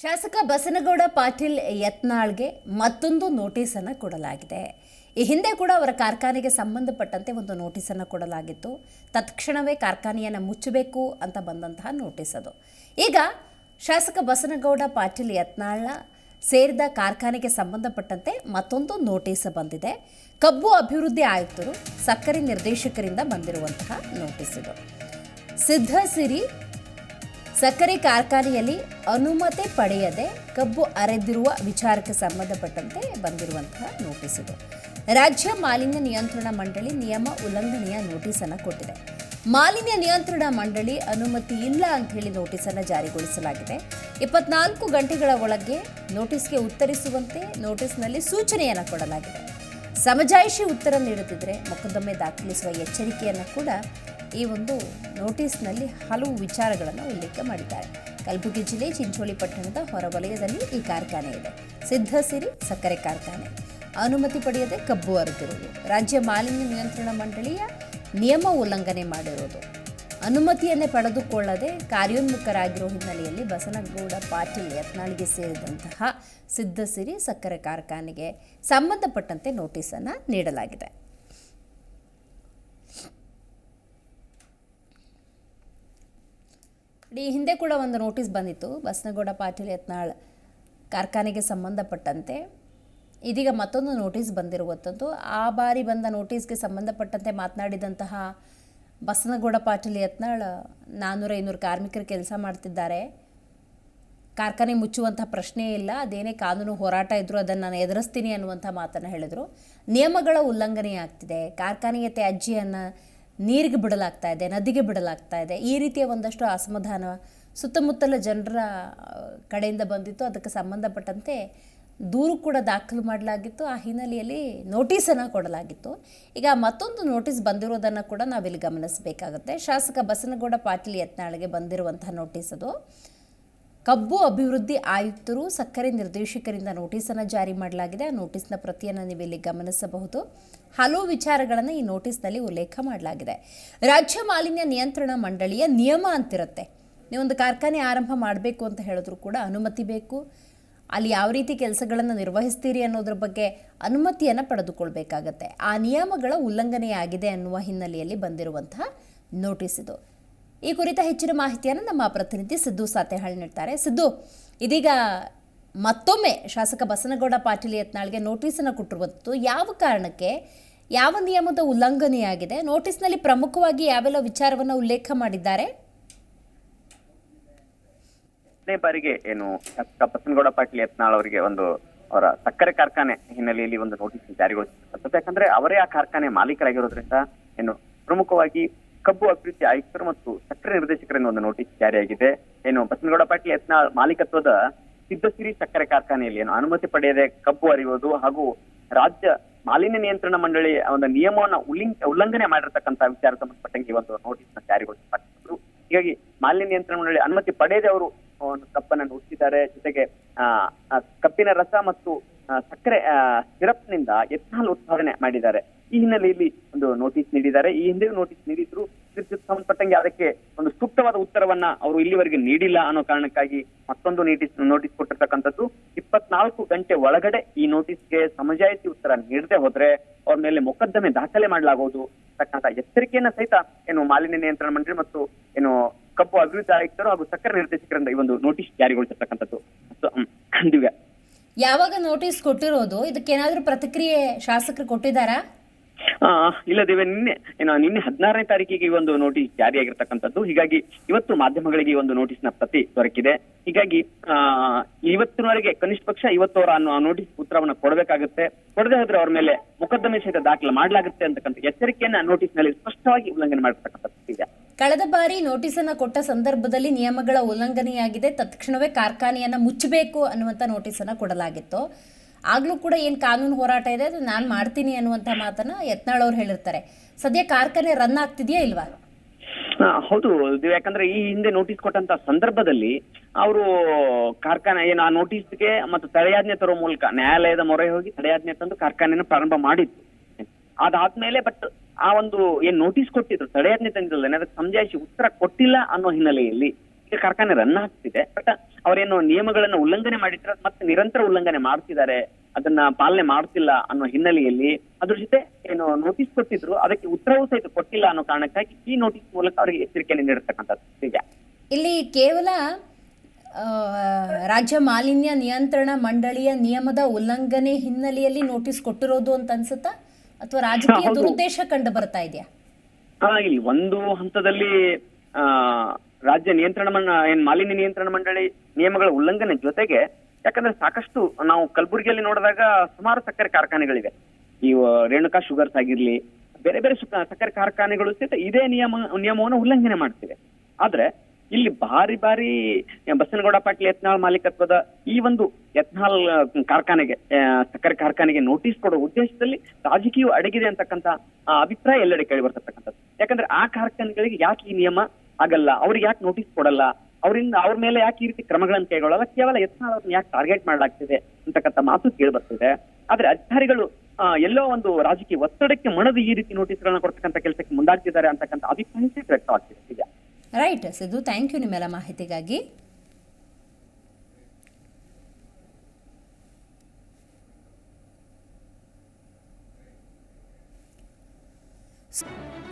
ಶಾಸಕ ಬಸನಗೌಡ ಪಾಟೀಲ್ ಯತ್ನಾಳ್ಗೆ ಮತ್ತೊಂದು ನೋಟಿಸನ್ನು ಕೊಡಲಾಗಿದೆ. ಈ ಹಿಂದೆ ಕೂಡ ಅವರ ಕಾರ್ಖಾನೆಗೆ ಸಂಬಂಧಪಟ್ಟಂತೆ ಒಂದು ನೋಟಿಸನ್ನು ಕೊಡಲಾಗಿತ್ತು. ತತ್ಕ್ಷಣವೇ ಕಾರ್ಖಾನೆಯನ್ನು ಮುಚ್ಚಬೇಕು ಅಂತ ಬಂದಂತಹ ನೋಟಿಸ್ ಅದು. ಈಗ ಶಾಸಕ ಬಸನಗೌಡ ಪಾಟೀಲ್ ಯತ್ನಾಳ್ನ ಸೇರಿದ ಕಾರ್ಖಾನೆಗೆ ಸಂಬಂಧಪಟ್ಟಂತೆ ಮತ್ತೊಂದು ನೋಟಿಸ್ ಬಂದಿದೆ. ಕಬ್ಬು ಅಭಿವೃದ್ಧಿ ಆಯುಕ್ತರು ಸಕ್ಕರೆ ನಿರ್ದೇಶಕರಿಂದ ಬಂದಿರುವಂತಹ ನೋಟಿಸ್ ಇದು. ಸಿದ್ಧಸಿರಿ ಸಕ್ಕರೆ ಕಾರ್ಖಾನೆಯಲ್ಲಿ ಅನುಮತಿ ಪಡೆಯದೆ ಕಬ್ಬು ಅರೆದಿರುವ ವಿಚಾರಕ್ಕೆ ಸಂಬಂಧಪಟ್ಟಂತೆ ಬಂದಿರುವಂತಹ ನೋಟಿಸ್ ಇದು. ರಾಜ್ಯ ಮಾಲಿನ್ಯ ನಿಯಂತ್ರಣ ಮಂಡಳಿ ನಿಯಮ ಉಲ್ಲಂಘನೆಯ ನೋಟಿಸ್ ಅನ್ನು ಕೊಟ್ಟಿದೆ. ಮಾಲಿನ್ಯ ನಿಯಂತ್ರಣ ಮಂಡಳಿ ಅನುಮತಿ ಇಲ್ಲ ಅಂತ ಹೇಳಿ ನೋಟಿಸ್ ಅನ್ನು ಜಾರಿಗೊಳಿಸಲಾಗಿದೆ. ಇಪ್ಪತ್ನಾಲ್ಕು ಗಂಟೆಗಳ ಒಳಗೆ ನೋಟಿಸ್ಗೆ ಉತ್ತರಿಸುವಂತೆ ನೋಟಿಸ್ನಲ್ಲಿ ಸೂಚನೆಯನ್ನು ಕೊಡಲಾಗಿದೆ. ಸಮಜಾಯಿಷಿ ಉತ್ತರ ನೀಡುತ್ತಿದ್ದರೆ ಮೊಕದ್ದಮೆ ದಾಖಲಿಸುವ ಎಚ್ಚರಿಕೆಯನ್ನು ಕೂಡ ಈ ಒಂದು ನೋಟಿಸ್ನಲ್ಲಿ ಹಲವು ವಿಚಾರಗಳನ್ನು ಉಲ್ಲೇಖ ಮಾಡಿದ್ದಾರೆ. ಕಲಬುರಗಿ ಜಿಲ್ಲೆ ಚಿಂಚೋಳಿ ಪಟ್ಟಣದ ಹೊರವಲಯದಲ್ಲಿ ಈ ಕಾರ್ಖಾನೆ ಇದೆ. ಸಿದ್ಧಸಿರಿ ಸಕ್ಕರೆ ಕಾರ್ಖಾನೆ. ಅನುಮತಿ ಪಡೆಯದೆ ಕಬ್ಬು ಅರೆದಿರುವುದು ರಾಜ್ಯ ಮಾಲಿನ್ಯ ನಿಯಂತ್ರಣ ಮಂಡಳಿಯ ನಿಯಮ ಉಲ್ಲಂಘನೆ ಮಾಡಿರುವುದು. ಅನುಮತಿಯನ್ನೇ ಪಡೆದುಕೊಳ್ಳದೆ ಕಾರ್ಯೋನ್ಮುಖರಾಗಿರುವ ಹಿನ್ನೆಲೆಯಲ್ಲಿ ಬಸನಗೌಡ ಪಾಟೀಲ್ ಯತ್ನಾಳಿಗೆ ಸೇರಿದಂತಹ ಸಿದ್ಧಸಿರಿ ಸಕ್ಕರೆ ಕಾರ್ಖಾನೆಗೆ ಸಂಬಂಧಪಟ್ಟಂತೆ ನೋಟಿಸನ್ನು ನೀಡಲಾಗಿದೆ. ಈ ಹಿಂದೆ ಕೂಡ ಒಂದು ನೋಟಿಸ್ ಬಂದಿತ್ತು, ಬಸನಗೌಡ ಪಾಟೀಲ್ ಯತ್ನಾಳ್ ಕಾರ್ಖಾನೆಗೆ ಸಂಬಂಧಪಟ್ಟಂತೆ. ಇದೀಗ ಮತ್ತೊಂದು ನೋಟಿಸ್ ಬಂದಿರುವಂಥದ್ದು. ಆ ಬಾರಿ ಬಂದ ನೋಟಿಸ್ಗೆ ಸಂಬಂಧಪಟ್ಟಂತೆ ಮಾತನಾಡಿದಂತಹ ಬಸನಗೌಡ ಪಾಟೀಲ್ ಯತ್ನಾಳ್ ನಾನ್ನೂರ ಐನೂರು ಕಾರ್ಮಿಕರು ಕೆಲಸ ಮಾಡ್ತಿದ್ದಾರೆ. ಕಾರ್ಖಾನೆ ಮುಚ್ಚುವಂಥ ಪ್ರಶ್ನೆ ಇಲ್ಲ, ಅದೇನೇ ಕಾನೂನು ಹೋರಾಟ ಇದ್ದರೂ ಅದನ್ನು ನಾನು ಎದುರಿಸ್ತೀನಿ ಅನ್ನುವಂಥ ಮಾತನ್ನು ಹೇಳಿದರು. ನಿಯಮಗಳ ಉಲ್ಲಂಘನೆ ಆಗ್ತಿದೆ ಕಾರ್ಖಾನೆಯ ತ್ಯಾಜ್ಯವನ್ನು ನೀರಿಗೆ ಬಿಡಲಾಗ್ತಾ ಇದೆ, ನದಿಗೆ ಬಿಡಲಾಗ್ತಾ ಇದೆ. ಈ ರೀತಿಯ ಒಂದಷ್ಟು ಅಸಮಾಧಾನ ಸುತ್ತಮುತ್ತಲ ಜನರ ಕಡೆಯಿಂದ ಬಂದಿತ್ತು. ಅದಕ್ಕೆ ಸಂಬಂಧಪಟ್ಟಂತೆ ದೂರು ಕೂಡ ದಾಖಲು ಮಾಡಲಾಗಿತ್ತು. ಆ ಹಿನ್ನೆಲೆಯಲ್ಲಿ ನೋಟಿಸನ್ನು ಕೊಡಲಾಗಿತ್ತು. ಈಗ ಮತ್ತೊಂದು ನೋಟಿಸ್ ಬಂದಿರೋದನ್ನು ಕೂಡ ನಾವಿಲ್ಲಿ ಗಮನಿಸಬೇಕಾಗುತ್ತೆ. ಶಾಸಕ ಬಸನಗೌಡ ಪಾಟೀಲ್ ಯತ್ನಾಳ್ಗೆ ಬಂದಿರುವಂತಹ ನೋಟಿಸ್ ಅದು. ಕಬ್ಬು ಅಭಿವೃದ್ಧಿ ಆಯುಕ್ತರು ಸಕ್ಕರೆ ನಿರ್ದೇಶಕರಿಂದ ನೋಟಿಸನ್ನು ಜಾರಿ ಮಾಡಲಾಗಿದೆ. ಆ ನೋಟಿಸ್ನ ಪ್ರತಿಯನ್ನು ನೀವು ಇಲ್ಲಿ ಗಮನಿಸಬಹುದು. ಹಲವು ವಿಚಾರಗಳನ್ನು ಈ ನೋಟಿಸ್ನಲ್ಲಿ ಉಲ್ಲೇಖ ಮಾಡಲಾಗಿದೆ. ರಾಜ್ಯ ಮಾಲಿನ್ಯ ನಿಯಂತ್ರಣ ಮಂಡಳಿಯ ನಿಯಮ ಅಂತಿರುತ್ತೆ. ನೀವೊಂದು ಕಾರ್ಖಾನೆ ಆರಂಭ ಮಾಡಬೇಕು ಅಂತ ಹೇಳಿದ್ರು ಕೂಡ ಅನುಮತಿ ಬೇಕು. ಅಲ್ಲಿ ಯಾವ ರೀತಿ ಕೆಲಸಗಳನ್ನು ನಿರ್ವಹಿಸ್ತೀರಿ ಅನ್ನೋದ್ರ ಬಗ್ಗೆ ಅನುಮತಿಯನ್ನು ಪಡೆದುಕೊಳ್ಬೇಕಾಗತ್ತೆ. ಆ ನಿಯಮಗಳ ಉಲ್ಲಂಘನೆಯಾಗಿದೆ ಅನ್ನುವ ಹಿನ್ನೆಲೆಯಲ್ಲಿ ಬಂದಿರುವಂತಹ ನೋಟಿಸ್ ಇದು. ಈ ಕುರಿತ ಹೆಚ್ಚಿನ ಮಾಹಿತಿಯನ್ನು ನಮ್ಮ ಪ್ರತಿನಿಧಿ ಸಿದ್ದು ಸಾತೆಹಾಳ್ ನೀಡ್ತಾರೆ. ಸಿದ್ದು, ಇದೀಗ ಮತ್ತೊಮ್ಮೆ ಶಾಸಕ ಬಸನಗೌಡ ಪಾಟೀಲ್ ಯತ್ನಾಳ್ಗೆ ನೋಟಿಸನ್ನು ಕೊಟ್ಟಿರುವಂಥದ್ದು ಯಾವ ಕಾರಣಕ್ಕೆ? ಯಾವ ನಿಯಮದ ಉಲ್ಲಂಘನೆಯಾಗಿದೆ? ನೋಟಿಸ್ನಲ್ಲಿ ಪ್ರಮುಖವಾಗಿ ಯಾವೆಲ್ಲ ವಿಚಾರವನ್ನು ಉಲ್ಲೇಖ ಮಾಡಿದ್ದಾರೆ? ಬಾರಿಗೆ ಏನು ಶಾಸಕ ಬಸನಗೌಡ ಪಾಟೀಲ್ ಯತ್ನಾಳ್ ಅವರಿಗೆ ಒಂದು ಅವರ ಸಕ್ಕರೆ ಕಾರ್ಖಾನೆ ಹಿನ್ನೆಲೆಯಲ್ಲಿ ಒಂದು ನೋಟಿಸ್ ಜಾರಿಗೊಳಿಸಿರ್ತಕ್ಕಂಥದ್ದು. ಯಾಕಂದ್ರೆ ಅವರೇ ಆ ಕಾರ್ಖಾನೆ ಮಾಲೀಕರಾಗಿರೋದ್ರಿಂದ ಏನು ಪ್ರಮುಖವಾಗಿ ಕಬ್ಬು ಅಭಿವೃದ್ಧಿ ಆಯುಕ್ತರು ಮತ್ತು ಸಕ್ಕರೆ ನಿರ್ದೇಶಕರಿಂದ ಒಂದು ನೋಟಿಸ್ ಜಾರಿಯಾಗಿದೆ. ಏನು ಬಸನಗೌಡ ಪಾಟೀಲ್ ಯತ್ನ ಮಾಲೀಕತ್ವದ ಸಿದ್ದಸಿರಿ ಸಕ್ಕರೆ ಕಾರ್ಖಾನೆಯಲ್ಲಿ ಏನು ಅನುಮತಿ ಪಡೆಯದೆ ಕಬ್ಬು ಅರಿಯುವುದು ಹಾಗೂ ರಾಜ್ಯ ಮಾಲಿನ್ಯ ನಿಯಂತ್ರಣ ಮಂಡಳಿ ಒಂದು ನಿಯಮವನ್ನು ಉಲ್ಲಂಘನೆ ಮಾಡಿರ್ತಕ್ಕಂಥ ವಿಚಾರ ಸಂಬಂಧಪಟ್ಟಂಗೆ ಒಂದು ನೋಟಿಸ್ ಜಾರಿಗೊಳಿಸಲಾಗಿದ್ರು ಹೀಗಾಗಿ ಮಾಲಿನ್ಯ ನಿಯಂತ್ರಣ ಮಂಡಳಿ ಅನುಮತಿ ಪಡೆಯದೆ ಅವರು ಒಂದು ಕಪ್ಪನ್ನ ನುಡಿಸಿದ್ದಾರೆ. ಜೊತೆಗೆ ಕಬ್ಬಿನ ರಸ ಮತ್ತು ಸಕ್ಕರೆ ಸಿರಪ್ನಿಂದ ಎಥನಾಲ್ ಉತ್ಪಾದನೆ ಮಾಡಿದ್ದಾರೆ. ಈ ಹಿನ್ನೆಲೆಯಲ್ಲಿ ಒಂದು ನೋಟಿಸ್ ನೀಡಿದ್ದಾರೆ. ಈ ಹಿಂದೆ ನೋಟಿಸ್ ನೀಡಿದ್ರು ಇದಕ್ಕೆ ಸಂಬಂಧಪಟ್ಟಂಗೆ ಅದಕ್ಕೆ ಒಂದು ಸೂಕ್ತವಾದ ಉತ್ತರವನ್ನ ಅವರು ಇಲ್ಲಿವರೆಗೆ ನೀಡಿಲ್ಲ ಅನ್ನೋ ಕಾರಣಕ್ಕಾಗಿ ಮತ್ತೊಂದು ನೋಟಿಸ್ ನೋಟಿಸ್ ಕೊಟ್ಟಿರ್ತಕ್ಕಂಥದ್ದು. ಇಪ್ಪತ್ನಾಲ್ಕು ಗಂಟೆ ಒಳಗಡೆ ಈ ನೋಟಿಸ್ಗೆ ಸಮಜಾಯಿತಿ ಉತ್ತರ ನೀಡದೆ ಹೋದ್ರೆ ಅವ್ರ ಮೇಲೆ ಮೊಕದ್ದಮೆ ದಾಖಲೆ ಮಾಡಲಾಗುವುದು ತಕ್ಕಂತ ಎಚ್ಚರಿಕೆಯನ್ನ ಸಹಿತ ಏನು ಮಾಲಿನ್ಯ ನಿಯಂತ್ರಣ ಮಂಡಳಿ ಮತ್ತು ಏನು ಕಬ್ಬು ಅಭಿವೃದ್ಧಿ ಆಯುಕ್ತರು ಹಾಗೂ ಸಕ್ಕರೆ ನಿರ್ದೇಶಕರಿಂದ ಈ ಒಂದು ನೋಟಿಸ್ ಜಾರಿಗೊಳಿಸಿರ್ತಕ್ಕಂಥದ್ದು. ಯಾವಾಗ ನೋಟಿಸ್ ಕೊಟ್ಟಿರೋದು? ಇದಕ್ಕೆ ಏನಾದ್ರೂ ಪ್ರತಿಕ್ರಿಯೆ ಶಾಸಕರು ಕೊಟ್ಟಿದ್ದಾರಾ? ಆ, ಇಲ್ಲ ದೇವೆ ನಿನ್ನೆ ನಿನ್ನೆ ಹದಿನಾರನೇ ತಾರೀಕಿಗೆ ಈ ಒಂದು ನೋಟಿಸ್ ಜಾರಿಯಾಗಿರ್ತಕ್ಕಂಥದ್ದು. ಹೀಗಾಗಿ ಇವತ್ತು ಮಾಧ್ಯಮಗಳಿಗೆ ಈ ಒಂದು ನೋಟಿಸ್ನ ಪ್ರತಿ ದೊರಕಿದೆ. ಹೀಗಾಗಿ ಇವತ್ತಿನವರೆಗೆ ಕನಿಷ್ಠ ಪಕ್ಷ ಇವತ್ತು ಅವರ ನೋಟಿಸ್ ಉತ್ತರವನ್ನು ಕೊಡಬೇಕಾಗುತ್ತೆ. ಕೊಡದೆ ಹೋದ್ರೆ ಅವ್ರ ಮೇಲೆ ಮೊಕದ್ದಮೆ ಸಹಿತ ದಾಖಲೆ ಮಾಡಲಾಗುತ್ತೆ ಅಂತಕ್ಕಂಥ ಎಚ್ಚರಿಕೆಯನ್ನ ನೋಟಿಸ್ನಲ್ಲಿ ಸ್ಪಷ್ಟವಾಗಿ ಉಲ್ಲಂಘನೆ ಮಾಡಿರ್ತಕ್ಕಂಥದ್ದು ಇದೆ. ಕಳೆದ ಬಾರಿ ನೋಟಿಸನ್ನು ಕೊಟ್ಟ ಸಂದರ್ಭದಲ್ಲಿ ನಿಯಮಗಳ ಉಲ್ಲಂಘನೆಯಾಗಿದೆ. ತತ್ಕ್ಷಣವೇ ಕಾರ್ಖಾನೆಯನ್ನ ಮುಚ್ಚಬೇಕು ಅನ್ನುವಂತ ನೋಟಿಸ್ ಅನ್ನ ಕೊಡಲಾಗಿತ್ತು. ಆಗಲೂ ಕೂಡ ಏನು ಕಾನೂನು ಹೋರಾಟ ಇದೆ, ಅದು ನಾನು ಮಾಡ್ತೀನಿ ಅನ್ನುವಂಥ ಮಾತನ್ನು ಯತ್ನಾಳ್ ಅವ್ರು ಹೇಳಿರ್ತಾರೆ. ಸದ್ಯ ಕಾರ್ಖಾನೆ ರನ್ ಆಗ್ತಿದೆಯಾ ಇಲ್ವಾ? ಹೌದು. ಯಾಕಂದ್ರೆ ಈ ಹಿಂದೆ ನೋಟಿಸ್ ಕೊಟ್ಟಂತ ಸಂದರ್ಭದಲ್ಲಿ ಅವರು ಕಾರ್ಖಾನೆ, ಏನು ಆ ನೋಟಿಸ್ಗೆ ಮತ್ತು ತಡೆಯಾಜ್ಞೆ ತರೋ ಮೂಲಕ ನ್ಯಾಯಾಲಯದ ಮೊರೆ ಹೋಗಿ ತಡೆಯಾಜ್ಞೆ ತಂದು ಕಾರ್ಖಾನೆಯನ್ನು ಪ್ರಾರಂಭ ಮಾಡಿತ್ತು ಅದಾದ್ಮೇಲೆ ಬಟ್ ಆ ಒಂದು ಏನ್ ನೋಟಿಸ್ ಕೊಟ್ಟಿದ್ರು, ತಡೆಯಾಜ್ಞೆ ತಂದಿರಲ್ಲ ಅದಕ್ಕೆ ಸಮಜಾಯಿಸಿ ಉತ್ತರ ಕೊಟ್ಟಿಲ್ಲ ಅನ್ನೋ ಹಿನ್ನೆಲೆಯಲ್ಲಿ ಕಾರ್ಖಾನೆ ರನ್ ಆಗ್ತಿದೆ ಬಟ್ ಅವರೇನು ನಿಯಮಗಳನ್ನ ಉಲ್ಲಂಘನೆ ಮಾಡಿದ್ರೆ ಮತ್ತೆ ನಿರಂತರ ಉಲ್ಲಂಘನೆ ಮಾಡ್ತಿದ್ದಾರೆ ಅದನ್ನ ಪಾಲನೆ ಮಾಡ್ತಿಲ್ಲ ಅನ್ನೋ ಹಿನ್ನೆಲೆಯಲ್ಲಿ ಅದ್ರ ಜೊತೆ ಏನು ನೋಟಿಸ್ ಕೊಟ್ಟಿದ್ರು ಅದಕ್ಕೆ ಉತ್ತರವೂ ಸಹಿತ ಕೊಟ್ಟಿಲ್ಲ ಅನ್ನೋ ಕಾರಣಕ್ಕಾಗಿ ಈ ನೋಟಿಸ್ ಮೂಲಕ ಅವರಿಗೆ ಎಚ್ಚರಿಕೆಯನ್ನು ನೀಡಿರ್ತಕ್ಕಂಥದ್ದು ಈಗ. ಇಲ್ಲಿ ಕೇವಲ ಆ, ರಾಜ್ಯ ಮಾಲಿನ್ಯ ನಿಯಂತ್ರಣ ಮಂಡಳಿಯ ನಿಯಮದ ಉಲ್ಲಂಘನೆ ಹಿನ್ನೆಲೆಯಲ್ಲಿ ನೋಟಿಸ್ ಕೊಟ್ಟಿರೋದು ಅಂತ ಅನ್ಸುತ್ತಾ? ಅಥವಾ ರಾಜಕೀಯ. ದುರುದ್ದೇಶ ಕಂಡು ಬರ್ತಾ ಇದೆಯಾ? ಇಲ್ಲಿ ಒಂದು ಹಂತದಲ್ಲಿ ಆ ರಾಜ್ಯ ನಿಯಂತ್ರಣ ಏನ್ ಮಾಲಿನ್ಯ ನಿಯಂತ್ರಣ ಮಂಡಳಿ ನಿಯಮಗಳ ಉಲ್ಲಂಘನೆ ಜೊತೆಗೆ ಯಾಕಂದ್ರೆ ಸಾಕಷ್ಟು ನಾವು ಕಲಬುರಗಿಯಲ್ಲಿ ನೋಡಿದಾಗ ಸುಮಾರು ಸಕ್ಕರೆ ಕಾರ್ಖಾನೆಗಳಿವೆ. ಈ ರೇಣುಕಾ ಶುಗರ್ಸ್ ಆಗಿರ್ಲಿ ಬೇರೆ ಬೇರೆ ಸಕ್ಕರೆ ಕಾರ್ಖಾನೆಗಳು ಸಹಿತ ಇದೇ ನಿಯಮ, ನಿಯಮವನ್ನು ಉಲ್ಲಂಘನೆ ಮಾಡ್ತಿವೆ ಆದ್ರೆ ಇಲ್ಲಿ ಬಾರಿ ಬಾರಿ ಬಸನಗೌಡ ಪಾಟೀಲ್ ಯತ್ನಾಳ್ ಮಾಲೀಕತ್ವದ ಈ ಒಂದು ಯತ್ನಾಳ್ ಕಾರ್ಖಾನೆಗೆ ಸಕ್ಕರೆ ಕಾರ್ಖಾನೆಗೆ ನೋಟಿಸ್ ಕೊಡೋ ಉದ್ದೇಶದಲ್ಲಿ ರಾಜಕೀಯ ಅಡಗಿದೆ ಅಂತಕ್ಕಂತ ಅಭಿಪ್ರಾಯ ಎಲ್ಲೆಡೆ ಕೇಳಿ ಬರ್ತಕ್ಕಂಥದ್ದು. ಯಾಕಂದ್ರೆ ಆ ಕಾರ್ಖಾನೆಗಳಿಗೆ ಯಾಕೆ ಈ ನಿಯಮ ಆಗಲ್ಲ. ಅವ್ರಿಗೆ ಯಾಕೆ ನೋಟಿಸ್ ಕೊಡಲ್ಲ? ಅವರಿಂದ ಅವ್ರ ಮೇಲೆ ಯಾಕೆ ಈ ರೀತಿ ಕ್ರಮಗಳನ್ನು ಕೈಗೊಳ್ಳಲ್ಲ? ಕೇವಲ ಯತ್ನಾಳ್ ಯಾಕೆ ಟಾರ್ಗೆಟ್ ಮಾಡಲಾಗ್ತಿದೆ ಅಂತಕ್ಕಂಥ ಮಾತು ಕೇಳಿ ಬರ್ತಿದೆ. ಆದ್ರೆ ಅಧಿಕಾರಿಗಳು ಎಲ್ಲೋ ಒಂದು ರಾಜಕೀಯ ಒತ್ತಡಕ್ಕೆ ಮಣದು ಈ ರೀತಿ ನೋಟಿಸ್ಗಳನ್ನ ಕೊಡ್ತಕ್ಕಂಥ ಕೆಲಸಕ್ಕೆ ಮುಂದಾಗ್ತಿದ್ದಾರೆ ಅಂತಕ್ಕಂಥ ಅಭಿಪ್ರಾಯ ವ್ಯಕ್ತವಾಗ್ತಿದೆ ರೈಟ್ ಸಿದ್ದು. ಥ್ಯಾಂಕ್ ಯು ನಿಮ್ಮೆಲ್ಲ ಮಾಹಿತಿಗಾಗಿ.